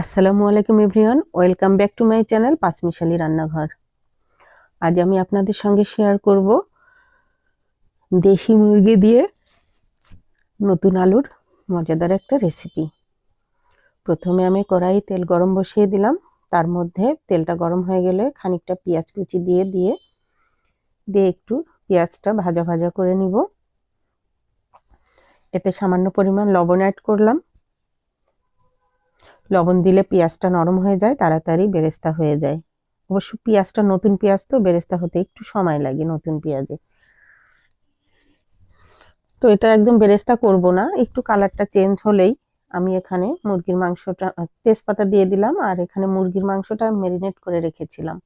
আসসালামু আলাইকুম everyone, welcome back to my channel Panchmishali Rannaghar. আজ আমি আপনাদের সঙ্গে শেয়ার করব দেশি মুরগি দিয়ে নতুন আলুর মজাদার একটা রেসিপি প্রথমে আমি কড়াই তেল গরম বসিয়ে দিলাম, তার মধ্যে তেলটা গরম হয়ে গেলে খানিকটা পেঁয়াজ কুচি দিয়ে দিয়ে দিয়ে একটু পেঁয়াজটা ভাজা ভাজা করে নিব। এতে সামান্য পরিমাণ লবণ অ্যাড করলাম। লবণ দিলে পেঁয়াজটা নরম হয়ে যায়, তাড়াতাড়ি বেরেস্তা হয়ে যায়। অবশ্য পেঁয়াজটা নতুন পেঁয়াজ তো, বেরেস্তা হতে একটু সময় লাগে নতুন পেঁয়াজে। তো এটা একদম বেরেস্তা করব না, একটু কালারটা চেঞ্জ হলেই আমি এখানে মুরগির মাংসটা তেজপাতা দিয়ে দিলাম আর এখানে মুরগির মাংসটা মেরিনেট করে রেখেছিলাম।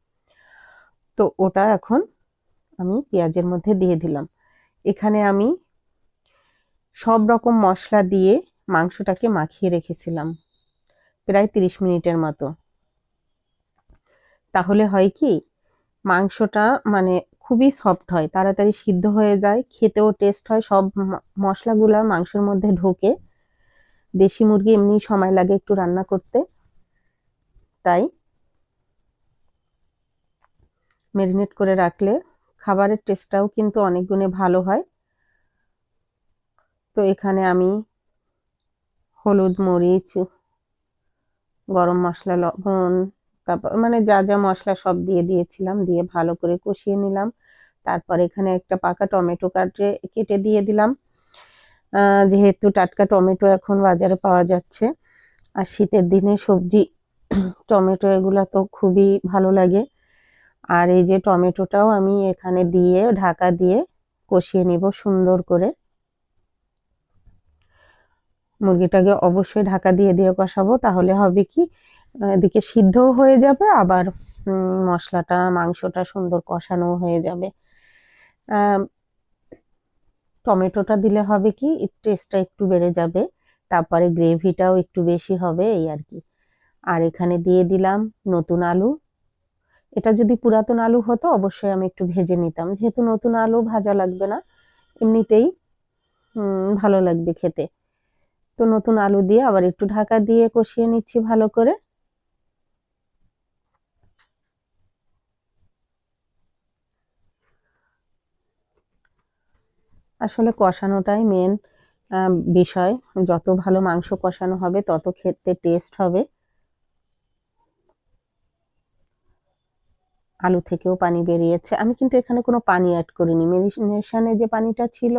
তো ওটা এখন আমি পেঁয়াজের মধ্যে দিয়ে দিলাম। এখানে আমি সব রকম মশলা দিয়ে মাংসটাকে মাখিয়ে রেখেছিলাম। প্রায় তিরিশ মিনিটের মতো। তাহলে হয় কি, মাংসটা মানে খুবই সফট হয়, তাড়াতাড়ি সিদ্ধ হয়ে যায়, খেতেও টেস্ট হয়, সব মশলাগুলা মাংসের মধ্যে ঢোকে। দেশি মুরগি এমনি সময় লাগে একটু রান্না করতে। তাই ম্যারিনেট করে রাখলে খাবারের টেস্টটাও কিন্তু অনেক গুণে ভালো হয়। তো এখানে আমি হলুদ মরিচ গরম মশলা, লবণ, তারপর মানে যা যা মশলা সব দিয়ে দিয়েছিলাম, দিয়ে ভালো করে কষিয়ে নিলাম। তারপর এখানে একটা পাকা টমেটো কাটে কেটে দিয়ে দিলাম। যেহেতু টাটকা টমেটো এখন বাজারে পাওয়া যাচ্ছে, আর শীতের দিনে সবজি, টমেটো এগুলা তো খুবই ভালো লাগে। আর এই যে টমেটোটাও আমি এখানে দিয়ে, ঢাকা দিয়ে কষিয়ে নিব সুন্দর করে। মুরগিটাকে অবশ্যই ঢাকা দিয়ে দিয়ে কষাবো, তাহলে হবে কি, এদিকে সিদ্ধও হয়ে যাবে, আবার মশলাটা, মাংসটা সুন্দর কষানো হয়ে যাবে। টমেটোটা দিলে হবে কি টেস্টটা একটু বেড়ে যাবে, তারপরে গ্রেভিটাও একটু বেশি হবে, এই আর কি। আর এখানে দিয়ে দিলাম নতুন আলু। এটা যদি পুরাতন আলু হতো, অবশ্যই আমি একটু ভেজে নিতাম। যেহেতু নতুন আলু ভাজা লাগবে না, এমনিতেই ভালো লাগবে খেতে। তো নতুন আলু দিয়ে আবার একটু ঢাকা দিয়ে কষিয়ে নিচ্ছি ভালো করে। আসলে কষানোটাই মেন বিষয়। যত ভালো মাংস কষানো হবে, তত খেতে টেস্ট হবে। আলু থেকেও পানি বেরিয়েছে। আমি কিন্তু এখানে কোনো পানি অ্যাড করিনি। মেরিনেশনে যে পানিটা ছিল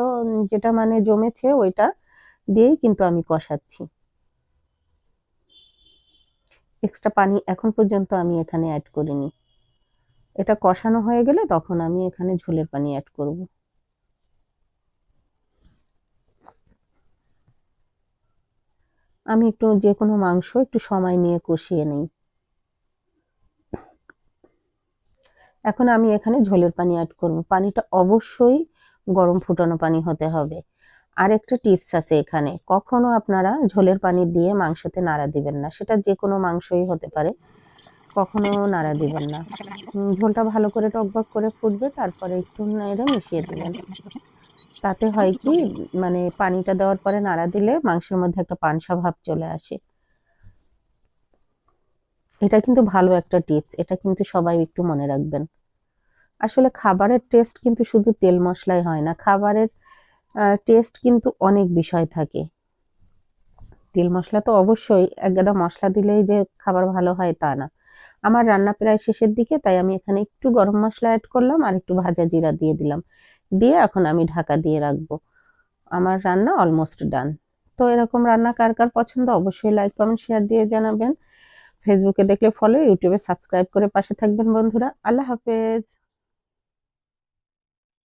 যেটা মানে জমেছে, ওইটা দিয়েই কিন্তু আমি কষাচ্ছি। এক্সট্রা পানি এখন পর্যন্ত আমি এখানে অ্যাড করিনি। এটা কষানো হয়ে গেলে তখন আমি এখানে ঝোলের পানি অ্যাড করব। আমি একটু যে কোনো মাংস একটু সময় নিয়ে কষিয়ে নিই। এখন আমি এখানে ঝোলের পানি অ্যাড করব। পানিটা অবশ্যই গরম ফুটানো পানি হতে হবে। আরেকটা টিপস আছে এখানে। কখনো আপনারা ঝোলের পানি দিয়ে মাংসতে নাড়া দিবেন না। সেটা যে কোনো মাংসই হতে পারে। কখনো নাড়া দিবেন না। ঝোলটা ভালো করে টকবক করে ফুটবে, তারপরে একটু নেড়ে মিশিয়ে দিবেন। তাতে হয় কি মানে পানিটা দেওয়ার পরে নাড়া দিলে মাংসের মধ্যে একটা পানসা ভাব চলে আসে। এটা কিন্তু ভালো একটা টিপস। এটা কিন্তু সবাই একটু মনে রাখবেন। আসলে খাবারের টেস্ট কিন্তু শুধু তেল মশলাই হয় না। খাবারের টেস্ট কিন্তু অনেক বিষয় থাকে। তেল মশলা তো অবশ্যই এক গাদা মশলা দিলেই যে খাবার ভালো হয় তা না। আমার রান্না প্রায় শেষের দিকে, তাই আমি এখানে একটু গরম মশলা অ্যাড করলাম আর একটু ভাজা জিরা দিয়ে দিলাম। দিয়ে এখন আমি ঢাকা দিয়ে রাখব। আমার রান্না অলমোস্ট ডান তো এরকম রান্না কার কার পছন্দ অবশ্যই লাইক কমেন্ট শেয়ার দিয়ে জানাবেন। ফেসবুকে দেখলে ফলো ইউটিউবে সাবস্ক্রাইব করে পাশে থাকবেন বন্ধুরা। আল্লাহ হাফেজ।